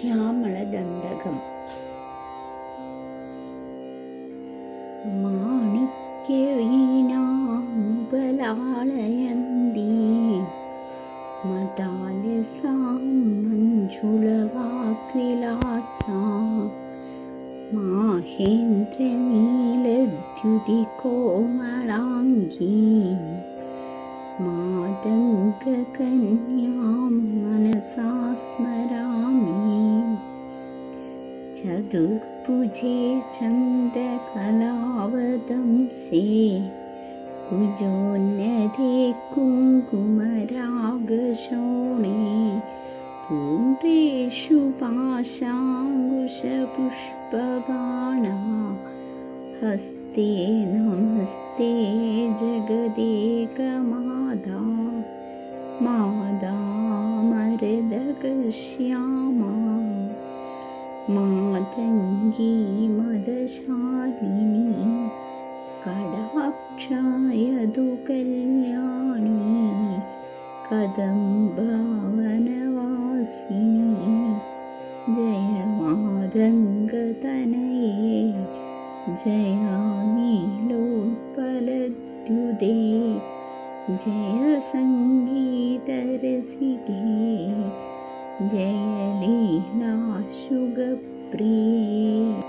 ശ്യാമളദണ്ഡകം. മാണിക്യവീണാമുപലാളയന്തി മതാലസാം മഞ്ജുളവാക്വിലാസാം മാഹേന്ദ്രനീലദ്യുതികോമളാംഗീം മാതംഗകന്യാം മനസാ സ്മരാമി ചതുർഭുജേ ചന്ദ്രകലാവതംസേ കുജോന്നതേ കുങ്കുമരാഗശോണേ പൂണ്ടേഷു പാശാങ്കുശപുഷ്പബാണ ഹസ്തേ നമസ്തേ ജഗദേകമാതാ മാതാ മരദകശ്യാമാ ङ्गी मदशालिनी कडाक्षाय दु कल्याणि कदं भावनवासि जय मादङ्गतनये जयामि लोपलद्युदे जयसङ्गीतरसि जयलीनाशुग प्रिये